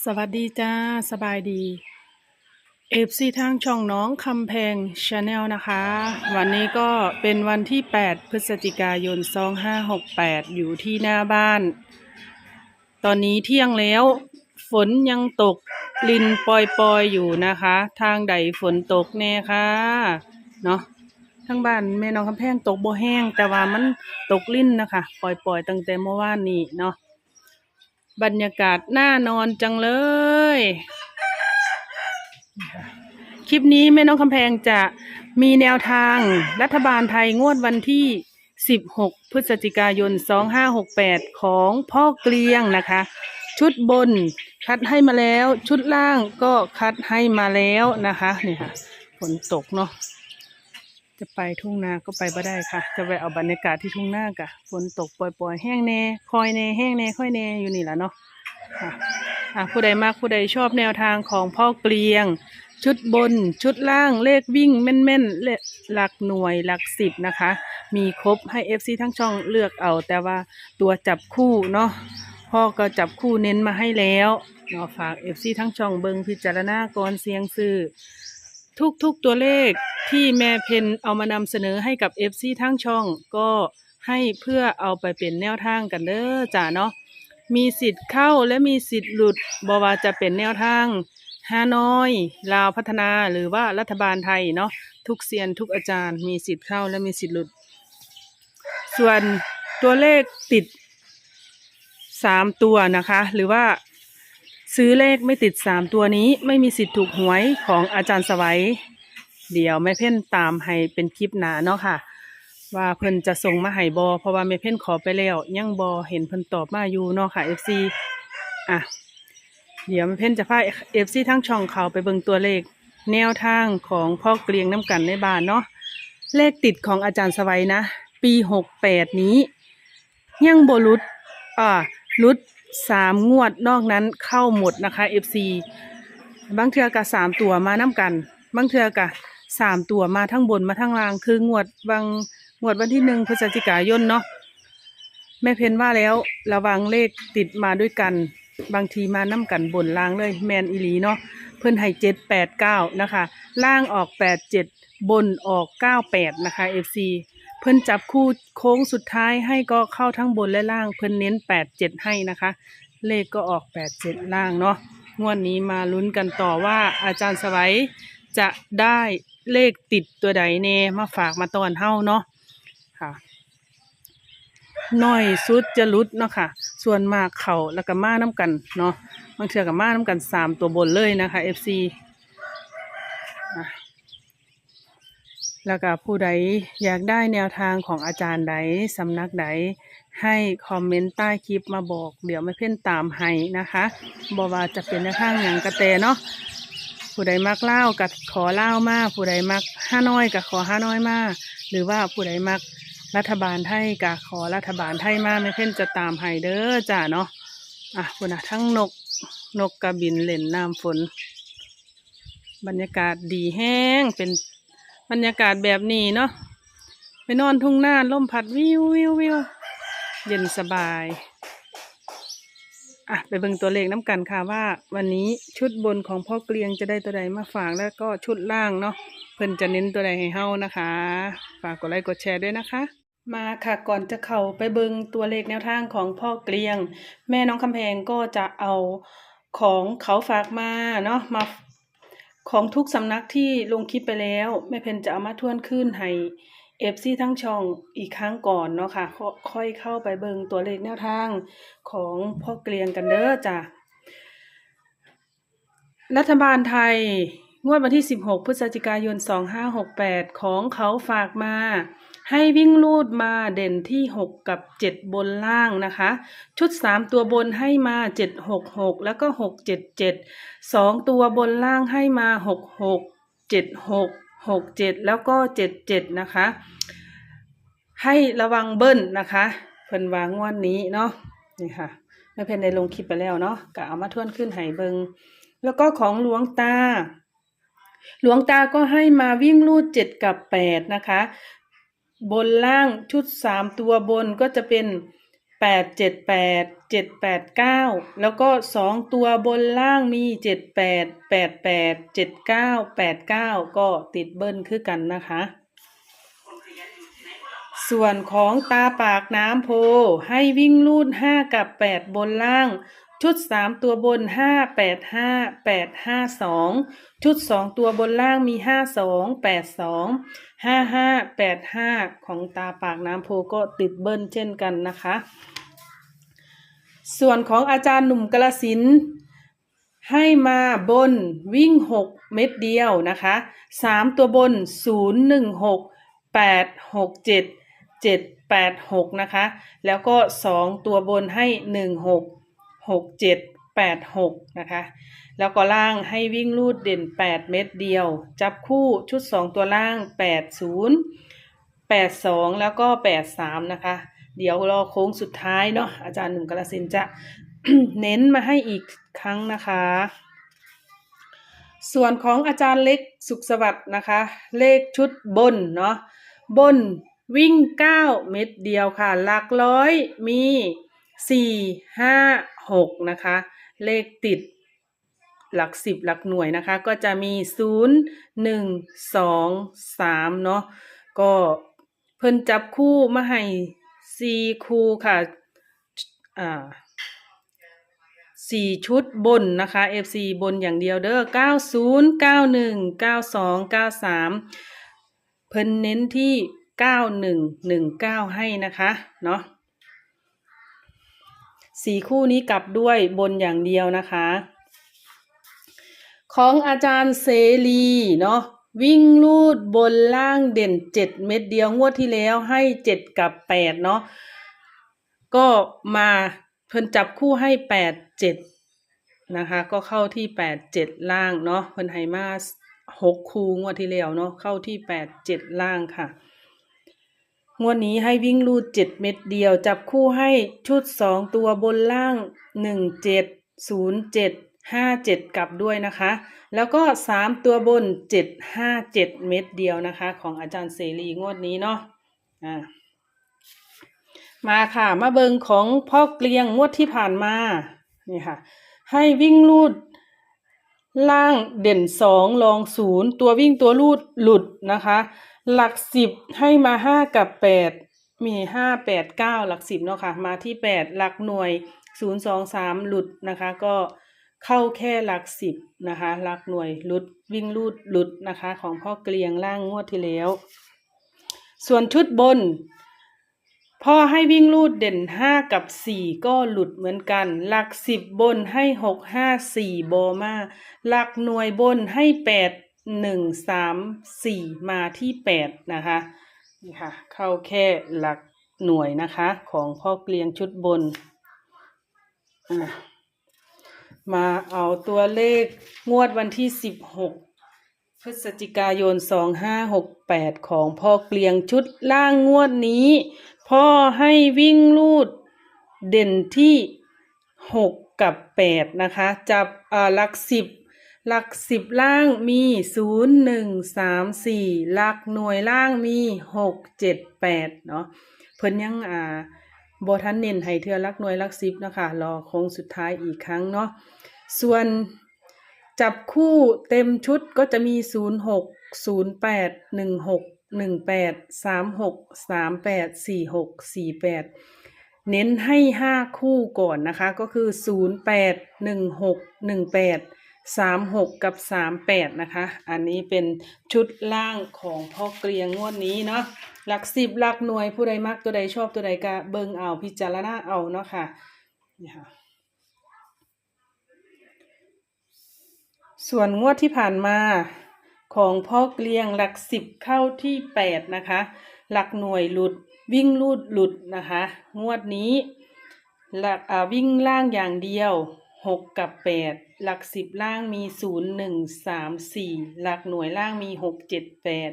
สวัสดีจ้า สบายดีเอฟซีทางช่องน้องคำแพงชาแนลนะคะ วันนี้ก็เป็นวันที่ 8 พฤศจิกายน 2568 อยู่ที่หน้าบ้าน ตอนนี้เที่ยงแล้ว ฝนยังตกลินปอยๆอยู่นะคะ ทางใดฝนตกแน่ค่ะเนาะทั้งบ้านแม่น้องคำแพงตกบ่แห้ง แต่ว่ามันตกลิ่นนะคะปล่อยๆตั้งแต่เมื่อวานนี้เนาะ บรรยากาศน่านอนจังเลย คลิปนี้แม่น้องคำแพงจะมีแนวทางรัฐบาลไทยงวดวันที่ 16 พฤศจิกายน 2568 ของพ่อเกลียงนะคะ ชุดบนคัดให้มาแล้ว ชุดล่างก็คัดให้มาแล้วนะคะนี่ค่ะฝนตกเนาะ จะไปทุ่งนาก็ไปบ่ได้ค่ะ จะไปเอาบรรยากาศที่ทุ่งนากะฝนตกปล่อยๆ แห้งแน่คอยแน่แห้งแน่ค่อยแน่อยู่นี่แหละเนาะค่ะอะผู้ใดมากผู้ใดชอบแนวทางของพ่อเกลียง ชุดบนชุดล่างเลขวิ่งแม่นๆเลขหลักหน่วยหลักสิบนะคะ มีครบให้ FC ทั้งช่องเลือกเอา แต่ว่าตัวจับคู่เนาะพ่อก็จับคู่เน้นมาให้แล้วเนาะฝาก FC ทั้งช่องเบิงพิจารณาก่อนเสียงซื้อ ทุกๆตัวเลขที่แม่เพนเอามานำเสนอให้กับ FC ทั้งช่องก็ให้เพื่อเอาไปเป็นแนวทางกันเด้อจ้าเนาะมีสิทธิ์เข้าและมีสิทธิ์หลุดบว่าจะเป็นแนวทางฮานอยลาวพัฒนาหรือว่ารัฐบาลไทยเนาะทุกเซียนทุกอาจารย์ มีสิทธิ์เข้าและมีสิทธิ์หลุด ส่วนตัวเลขติดสามตัวนะคะ หรือว่า ซื้อเลขไม่ติดสามตัวนี้ไม่มีสิทธิ์ถูกหวยของอาจารย์สวัย เดี๋ยวแม่เพ่นตามให้เป็นคลิปหนาเนาะค่ะ ว่าเพิ่นจะส่งมาให้บอเพราะว่าแม่เพ่นขอไปแล้วยังบอเห็นเพิ่นตอบมาอยู่เนาะค่ะ FC อะเดี๋ยวแม่เพ่นจะพา FC ทั้งช่องเขาไปเบิ่งตัวเลข แนวทางของพ่อเกลียงน้ำกันในบ้านเนาะเลขติดของอาจารย์สวัยนะ ปีหกแปดนี้ ยังบรุดอ่ารุด สามงวดนอกนั้นเข้าหมดนะคะ FC บางเทือกะสามตัวมาน้ำกัน บางเทือกะสามตัวมาทั้งบนมาทั้งล่าง คืองวดบางงวดวันที่หนึ่งพฤศจิกายนเนาะแม่เพนว่าแล้วระวังเลขติดมาด้วยกัน บางทีมาน้ำกันบนล่างเลย แมนอีลีเนาะเพิ่อนให้เจ็ดแปดเก้านะคะ ล่างออกแปดเจ็ดบนออกเก้าแปดนะคะ FC เพิ่นจับคู่โค้งสุดท้ายให้ก็เข้าทั้งบนและล่าง เพิ่นเน้นแปดเจ็ดให้นะคะ เลขก็ออกแปดเจ็ดล่างเนาะงวดนนี้มาลุ้นกันต่อว่าอาจารย์สวัยจะได้เลขติดตัวใดเนมาฝากมาตอนเฮ้าเนาะค่ะน้อยสุดจะลุดเนาะค่ะ ส่วนมากเขาแล้วก็มาน้ำกันเนาะบางเทือกับมาน้ำกันสามตัวบนเลยนะคะ FC อะ แล้วก็ผู้ใดอยากได้แนวทางของอาจารย์ใดสำนักใดให้คอมเมนต์ใต้คลิปมาบอก เดี๋ยวไม่เพ่นตามให้นะคะบอกว่าจะเป็นแนวทางอย่างกระแตเนาะผู้ใดมักเล่ากับขอเล่ามากผู้ใดมักห้าน้อยกับขอห้าน้อยมากหรือว่าผู้ใดมักรัฐบาลไทยกับขอรัฐบาลไทยมากไม่เพ่นจะตามให้เด้อจ้าเนาะอะคุณนะทั้งนกนกกระบินเล่นน้ำฝน บรรยากาศดีแห้งเป็น บรรยากาศแบบนี้เนาะไปนอนทุ่งนาลมพัดวิววิววิวเย็นสบาย อะไปเบิ่งตัวเลขน้ำกันค่ะว่า วันนี้ชุดบนของพ่อเกลียงจะได้ตัวใดมาฝากแล้วก็ชุดล่างเนาะเพิ่นจะเน้นตัวใดให้เฮานะคะ ฝากกดไลค์กดแชร์ด้วยนะคะ มาค่ะก่อนจะเข้าไปเบิ่งตัวเลขแนวทางของพ่อเกลียง แม่น้องคำแพงก็จะเอาของเขาฝากมาเนาะมา ของทุกสำนักที่ลงคลิปไปแล้วแม่เพนจะเอามาทวนขึ้นให้เอฟซีทั้งช่องอีกครั้งก่อนเนาะค่ะค่อยค่อยเข้าไปเบิงตัวเลขแนวทางของพ่อเกลียงกันเด้อจ้ะรัฐบาลไทย งวดวันที่ 16 พฤศจิกายน 2568 ของเขาฝากมา ให้วิ่งลูดมาเด่นที่ 6 กับ 7 บนล่างนะคะ ชุด 3 ตัวบนให้มา 766 แล้วก็ 677 2 ตัวบนล่างให้มา 66 76 67 แล้วก็ 77 นะคะ ให้ระวังเบิ้ลนะคะเพิ่นวางงวันนี้เนาะนี่ค่ะแม่เพนได้ลงคลิปไปแล้วเนาะก็เอามาทวนขึ้นให้เบิงแล้วก็ของหลวงตาหลวงตาก็ให้มาวิ่งลูดเจ็ดกับแปดนะคะ บนล่างชุดสามตัวบนก็จะเป็นแปดเจ็ดแปดเจ็ดแปดเก้าแล้วก็สองตัวบนล่างมีเจ็ดแปดแปดแปดเจ็ดเก้าแปดเก้าก็ติดเบิ้ลคือกันนะคะ ส่วนของตาปากน้ำโพให้วิ่งลูดห้ากับแปดบนล่าง ชุดสามตัวบนห้าแปดห้าแปดห้าสองชุดสองตัวบนล่างมีห้าสองแปดสองห้าห้าแปดห้าของตาปากน้ำโพก็ติดเบิ้ลเช่นกันนะคะ ส่วนของอาจารย์หนุ่มกระสินให้มาบนวิ่งหกเม็ดเดียวนะคะสามตัวบนศูนย์หนึ่งหกแปดหกเจ็ดเจ็ดแปดหกนะคะ แล้วก็สองตัวบนให้หนึ่งหก หกเจ็ดแปดหกนะคะ แล้วก็ล่างให้วิ่งลูดเด่นแปดเม็ดเดียว จับคู่ชุดสองตัวล่างแปดศูนย์แปดสองแล้วก็แปดสามนะคะ เดี๋ยวรอโค้งสุดท้ายเนาะอาจารย์หนุ่มกระสินจะเน้นมาให้อีกครั้งนะคะ ส่วนของอาจารย์เล็กสุขสวัสดิ์นะคะ เลขชุดบนเนาะบนวิ่ง 9 เม็ดเดียวค่ะ หลักร้อยมี 4 5 6นะคะ เลขติดหลักสิบหลักหน่วยนะคะ ก็จะมี0 1 2 3เนาะก็เพิ่นจับคู่มาให้4คู่ค่ะอ่าสี่ชุดบนนะคะ FC บนอย่างเดียวเด้อ90 91 92 93เพิ่นเน้นที่9119ให้นะคะ เนาะ สี่คู่นี้กลับด้วยบนอย่างเดียวนะคะ ของอาจารย์เสรีเนาะวิ่งลูดบนล่างเด่น7เม็ดเดียวงวดที่แล้วให้7กับ8เนาะก็มาเพิ่นจับคู่ให้แปดเจ็ดนะคะ ก็เข้าที่แปดเจ็ดล่างเนาะเพิ่นให้มาหกคูงวดที่แล้วเนาะเข้าที่แปดเจ็ดล่างค่ะ งวดนี้ให้วิ่งรูดเจ็ดเม็ดเดียว จับคู่ให้ชุดสองตัวบนล่างหนึ่งเจ็ดศูนย์เจ็ดห้าเจ็ดกลับด้วยนะคะ แล้วก็สามตัวบนเจ็ดห้าเจ็ดเม็ดเดียวนะคะ ของอาจารย์เสรีงวดนี้เนาะอ่ามาค่ะ มาเบิงของพ่อเกลียงงวดที่ผ่านมา นี่ค่ะ ให้วิ่งลูดล่างเด่นสองรองศูนย์ตัววิ่งตัวลูดหลุดนะคะ หลักสิบให้มาห้ากับแปดมีห้าแปดเก้าหลักสิบเนาะค่ะ มาที่แปดหลักหน่วยศูนย์สองสามหลุดนะคะ ก็เข้าแค่หลักสิบนะคะ หลักหน่วยหลุดวิ่งลูดหลุดนะคะ ของพ่อเกลียงล่างงวดที่แล้ว ส่วนชุดบน พ่อให้วิ่งลูดเด่นห้ากับสี่ก็หลุดเหมือนกัน หลักสิบบนให้หกห้าสี่โบมาหลักหน่วยบนให้แปด หนึ่งสามสี่มาที่แปดนะคะนี่ค่ะเข้าแค่หลักหน่วยนะคะของพ่อเกลียงชุดบน มาเอาตัวเลขงวดวันที่สิบหกพฤศจิกายน2568ของพ่อเกลียงชุดล่างงวดนี้ พ่อให้วิ่งลูดเด่นที่6กับ8นะคะ จับอ่าหลักสิบ หลักสิบล่างมี0 1 3 4หลักหน่วยล่างมี6 7 8เนาะเพิ่นยังอ่าบทันเน้นให้เทือลักหน่วยลักสิบนะคะรอโค้งสุดท้ายอีกครั้งเนาะส่วนจับคู่เต็มชุดก็จะมี0 6 0 8 1 6 1 8 3 6 3 8 4 6 4 8เน้นให้5คู่ก่อนนะคะ ก็คือ0 8 1 6 1 8 3 6กั สามหกกับ3 8นะคะ อันนี้เป็นชุดล่างของพ่อเกรียงงวดนี้เนาะหลักสิบหลักหน่วยผู้ใดมักตัวใดชอบตัวใดก็เบิ่งเอาพิจารณาเอาเนาะค่ะนี่ค่ะ ส่วนงวดที่ผ่านมาของพ่อเกลียงหลักสิบเข้าที่แปดนะคะ หลักหน่วยหลุดวิ่งลูดหลุดนะคะ งวดนี้หลักอ่าวิ่งล่างอย่างเดียว หกกับแปดหลักสิบล่างมีศูนย์หนึ่งสามสี่หลักหน่วยล่างมีหกเจ็ดแปด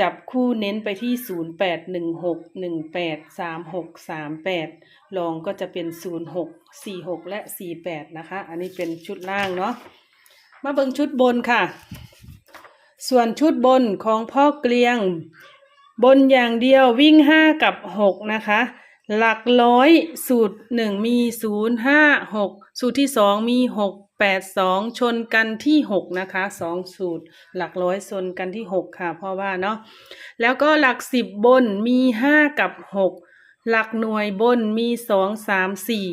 จับคู่เน้นไปที่ศูนย์แปดหนึ่งหกหนึ่งแปดสามหกสามแปดลองก็จะเป็นศูนย์หกสี่หกและสี่แปดนะคะ อันนี้เป็นชุดล่างเนาะมาเบิ่งชุดบนค่ะ ส่วนชุดบนของพ่อเกลียง บนอย่างเดียววิ่งห้ากับหกนะคะ หลักร้อยสูตรหนึ่งมีศูนย์ห้าหกสูตรที่สองมีหกแปดสองชนกันที่หกนะคะสองสูตร หลักร้อยชนกันที่หกค่ะเพราะว่าเนาะแล้วก็หลักสิบบนมีห้ากับหกหลักหน่วยบนมีสองสามสี่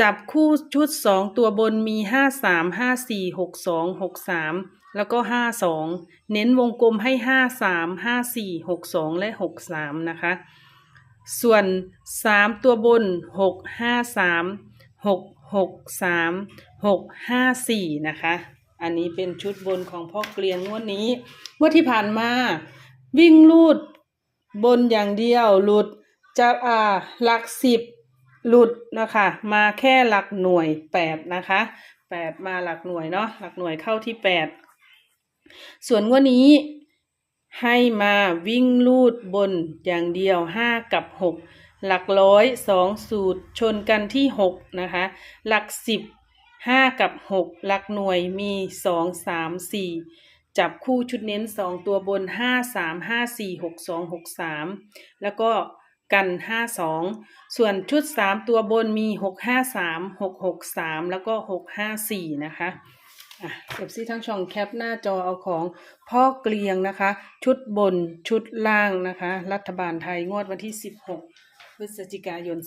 จับคู่ชุดสองตัวบนมีห้าสามห้าสี่หกสองหกสามแล้วก็ห้าสองเน้นวงกลมให้ห้าสามห้าสี่หกสองและหกสามนะคะ ส่วนสามตัวบนหกห้าสามหกหกสามหกห้าสี่นะคะ อันนี้เป็นชุดบนของพ่อเกลียงงวดนี้งวดที่ผ่านมา วิ่งลูดบนอย่างเดียวหลุดจะอ่าหลักสิบหลุดนะคะ มาแค่หลักหน่วยแปดนะคะแปดมาหลักหน่วยเนาะหลักหน่วยเข้าที่แปดส่วนงวดนี้ ให้มาวิ่งลูดบนอย่างเดียวห้ากับหกหลักร้อยสองสูตรชนกันที่หกนะคะ หลักสิบห้ากับหกหลักหน่วยมีสองสามสี่จับคู่ชุดเน้นสองตัวบนห้าสามห้าสี่หกสองหกสามแล้วก็กันห้าสองส่วนชุดสามตัวบนมีหกห้าสามหกหกสามแล้วก็หกห้าสี่นะคะอะ เอฟซีทั้งช่องแคปหน้าจอเอาของพ่อเกลียงนะคะ ชุดบนชุดล่างนะคะ รัฐบาลไทยงวดวันที่ 16 พฤศจิกายน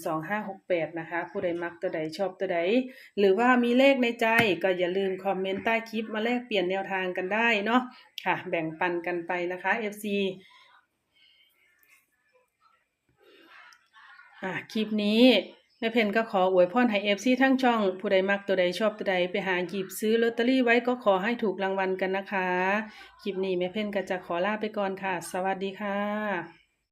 2568 นะคะ ผู้ใดมักตัวใดชอบตัวใด หรือว่ามีเลขในใจก็อย่าลืมคอมเมนต์ใต้คลิปมาแลกเปลี่ยนแนวทางกันได้เนาะค่ะ แบ่งปันกันไปนะคะ FC อะคลิปนี้ แม่เพนก็ขออวยพรให้เอฟซีทั้งช่อง ผู้ใดมักตัวใดชอบตัวใดไปหาหยิบซื้อลอตเตอรี่ไว้ก็ขอให้ถูกรางวัลกันนะคะ คลิปนี้แม่เพนก็จะขอลาไปก่อนค่ะ สวัสดีค่ะ